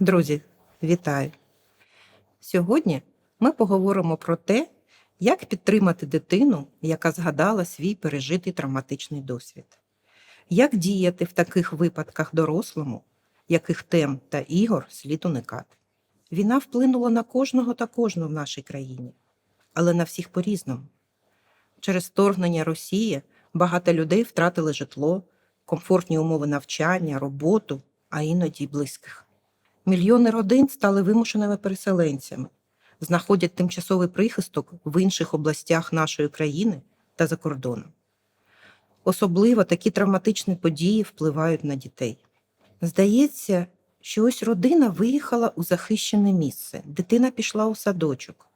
Друзі, вітаю! Сьогодні ми поговоримо про те, як підтримати дитину, яка згадала свій пережитий травматичний досвід, як діяти в таких випадках дорослому, яких тем та ігор слід уникати. Війна вплинула на кожного та кожну в нашій країні, але на всіх по-різному. Через вторгнення Росії багато людей втратили житло, комфортні умови навчання, роботу, а іноді близьких. Мільйони родин стали вимушеними переселенцями, знаходять тимчасовий прихисток в інших областях нашої країни та за кордоном. Особливо такі травматичні події впливають на дітей. Здається, що ось родина виїхала у захищене місце, дитина пішла у садочок,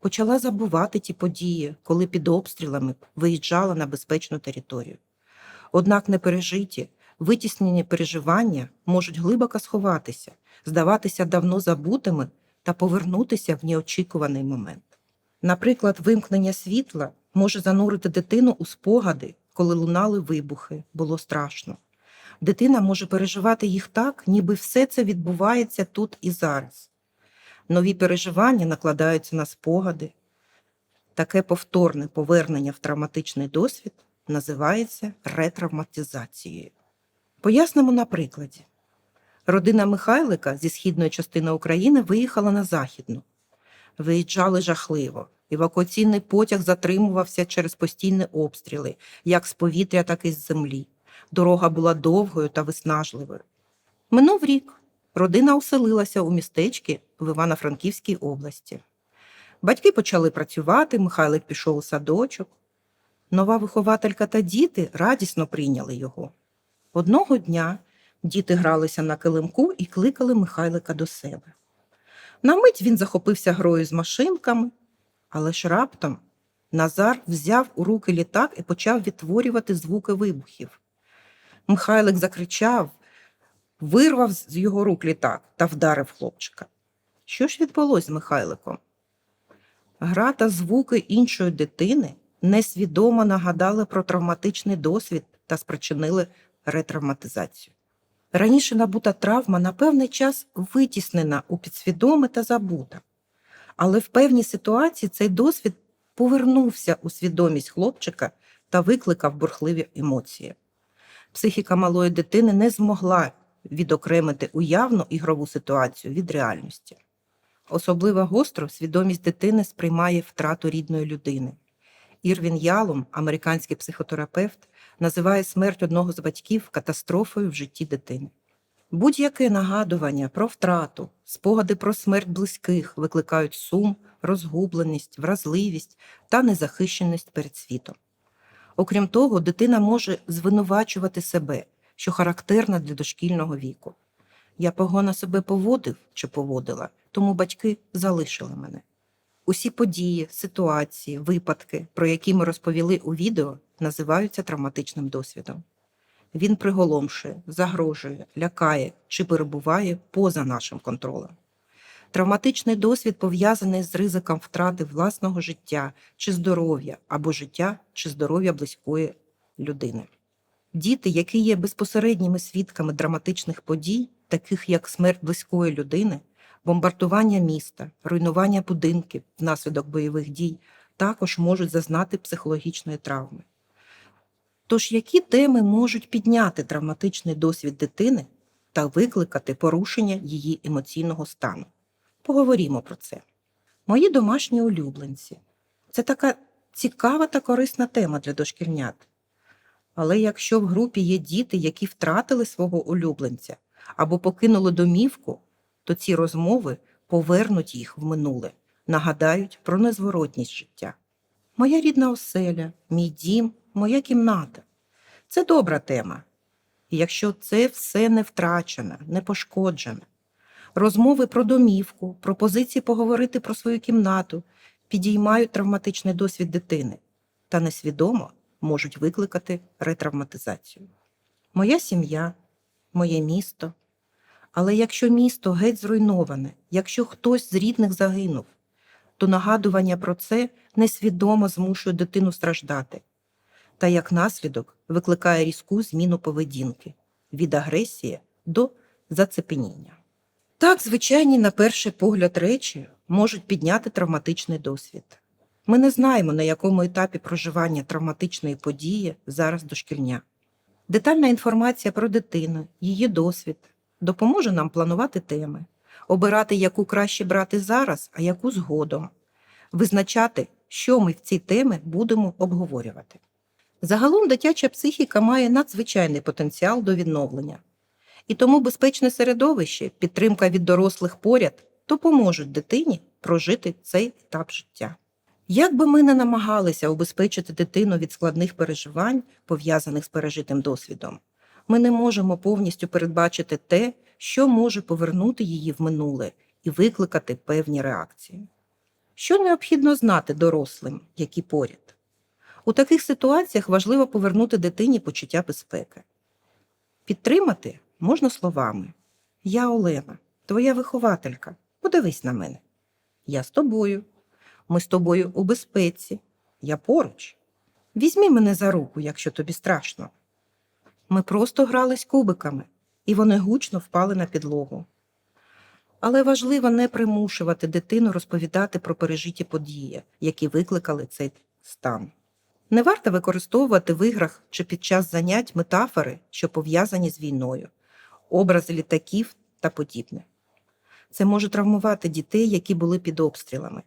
почала забувати ті події, коли під обстрілами виїжджала на безпечну територію. Однак непережиті, витіснені переживання можуть глибоко сховатися, здаватися давно забутими та повернутися в неочікуваний момент. Наприклад, вимкнення світла може занурити дитину у спогади, коли лунали вибухи, було страшно. Дитина може переживати їх так, ніби все це відбувається тут і зараз. Нові переживання накладаються на спогади. Таке повторне повернення в травматичний досвід називається ретравматизацією. Пояснимо на прикладі. Родина Михайлика зі східної частини України виїхала на західну. Виїжджали жахливо. Евакуаційний потяг затримувався через постійні обстріли, як з повітря, так і з землі. Дорога була довгою та виснажливою. Минув рік. Родина оселилася у містечки в Івано-Франківській області. Батьки почали працювати, Михайлик пішов у садочок. Нова вихователька та діти радісно прийняли його. Одного дня діти гралися на килимку і кликали Михайлика до себе. На мить він захопився грою з машинками, але ж раптом Назар взяв у руки літак і почав відтворювати звуки вибухів. Михайлик закричав, вирвав з його рук літак та вдарив хлопчика. Що ж відбулося з Михайликом? Гра та звуки іншої дитини несвідомо нагадали про травматичний досвід та спричинили ретравматизацію. Раніше набута травма на певний час витіснена у підсвідоме та забута. Але в певній ситуації цей досвід повернувся у свідомість хлопчика та викликав бурхливі емоції. Психіка малої дитини не змогла відокремити уявну ігрову ситуацію від реальності. Особливо гостро свідомість дитини сприймає втрату рідної людини. Ірвін Ялом, американський психотерапевт, називає смерть одного з батьків катастрофою в житті дитини. Будь-яке нагадування про втрату, спогади про смерть близьких викликають сум, розгубленість, вразливість та незахищеність перед світом. Окрім того, дитина може звинувачувати себе, що характерно для дошкільного віку. Я погано себе поводив чи поводила, тому батьки залишили мене. Усі події, ситуації, випадки, про які ми розповіли у відео, називаються травматичним досвідом. Він приголомшує, загрожує, лякає чи перебуває поза нашим контролем. Травматичний досвід пов'язаний з ризиком втрати власного життя чи здоров'я або життя чи здоров'я близької людини. Діти, які є безпосередніми свідками драматичних подій, таких як смерть близької людини, бомбардування міста, руйнування будинків внаслідок бойових дій, також можуть зазнати психологічної травми. Тож, які теми можуть підняти травматичний досвід дитини та викликати порушення її емоційного стану? Поговоримо про це. Мої домашні улюбленці це така цікава та корисна тема для дошкільнят. Але якщо в групі є діти, які втратили свого улюбленця або покинули домівку, то ці розмови повернуть їх в минуле, нагадають про незворотність життя. Моя рідна оселя, мій дім, моя кімната це добра тема. І якщо це все не втрачено, не пошкоджено, розмови про домівку, пропозиції поговорити про свою кімнату підіймають травматичний досвід дитини та несвідомо можуть викликати ретравматизацію. Моя сім'я, моє місто. Але якщо місто геть зруйноване, якщо хтось з рідних загинув, то нагадування про це несвідомо змушує дитину страждати та як наслідок викликає різку зміну поведінки від агресії до зацепеніння. Так, звичайні, на перший погляд речі можуть підняти травматичний досвід. Ми не знаємо, на якому етапі проживання травматичної події зараз дошкільня. Детальна інформація про дитину, її досвід допоможе нам планувати теми, обирати, яку краще брати зараз, а яку згодом, визначати, що ми в ці теми будемо обговорювати. Загалом дитяча психіка має надзвичайний потенціал до відновлення. І тому безпечне середовище, підтримка від дорослих поряд допоможуть дитині прожити цей етап життя. Як би ми не намагалися убезпечити дитину від складних переживань, пов'язаних з пережитим досвідом, ми не можемо повністю передбачити те, що може повернути її в минуле і викликати певні реакції. Що необхідно знати дорослим, які поряд? У таких ситуаціях важливо повернути дитині почуття безпеки. Підтримати можна словами: Я Олена, твоя вихователька. Подивись на мене. Я з тобою. Ми з тобою у безпеці. Я поруч. Візьми мене за руку, якщо тобі страшно. Ми просто грались кубиками, і вони гучно впали на підлогу. Але важливо не примушувати дитину розповідати про пережиті події, які викликали цей стан. Не варто використовувати в іграх чи під час занять метафори, що пов'язані з війною, образи літаків та подібне. Це може травмувати дітей, які були під обстрілами.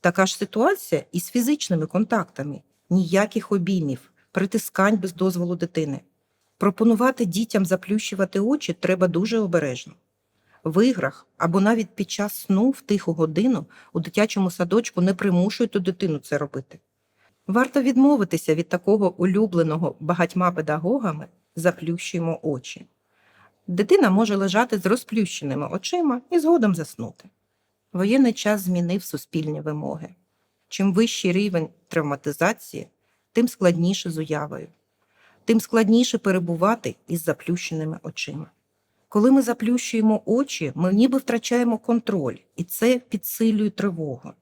Така ж ситуація і з фізичними контактами, ніяких обіймів, притискань без дозволу дитини. Пропонувати дітям заплющувати очі треба дуже обережно. В іграх або навіть під час сну в тиху годину у дитячому садочку не примушуйте дитину це робити. Варто відмовитися від такого улюбленого багатьма педагогами заплющуємо очі. Дитина може лежати з розплющеними очима і згодом заснути. Воєнний час змінив суспільні вимоги. Чим вищий рівень травматизації, тим складніше з уявою, тим складніше перебувати із заплющеними очима. Коли ми заплющуємо очі, ми ніби втрачаємо контроль, і це підсилює тривогу.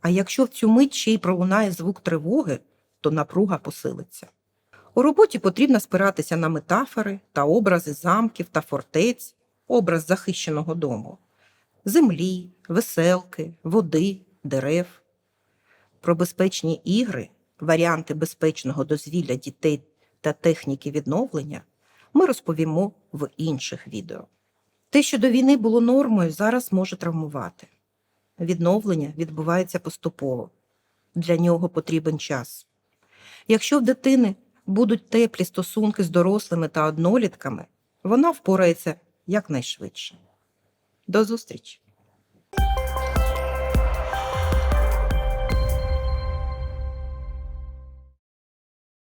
А якщо в цю мить ще й пролунає звук тривоги, то напруга посилиться. У роботі потрібно спиратися на метафори та образи замків та фортець, образ захищеного дому, землі, веселки, води, дерев. Про безпечні ігри, варіанти безпечного дозвілля дітей та техніки відновлення ми розповімо в інших відео. Те, що до війни було нормою, зараз може травмувати. Відновлення відбувається поступово. Для нього потрібен час. Якщо в дитини будуть теплі стосунки з дорослими та однолітками, вона впорається якнайшвидше. До зустрічі!